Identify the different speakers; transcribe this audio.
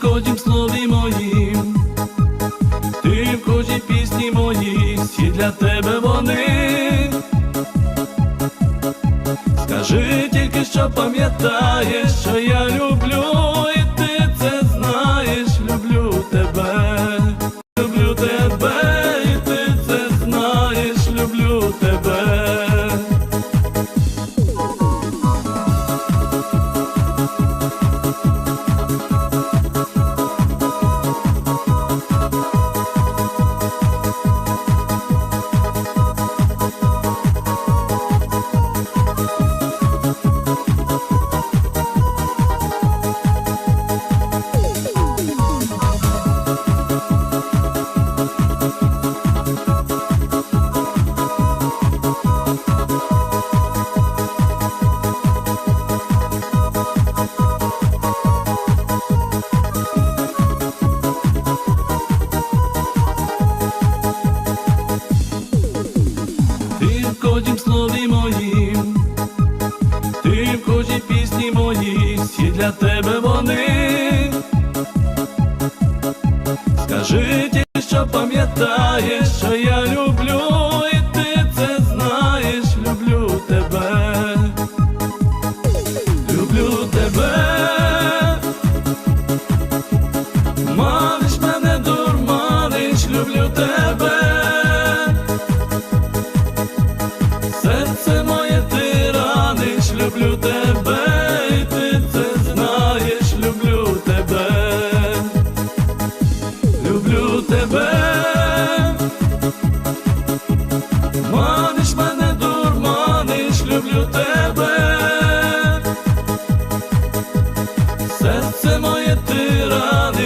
Speaker 1: в кожнім слові моїм, ти в кожній пісні мої, всі для тебе вони. Скажи тільки, що пам'ятаєш, що я люблю. Для тебе люблю тебе, маниш мене, дурманиш, люблю тебе, серце моє ти рани.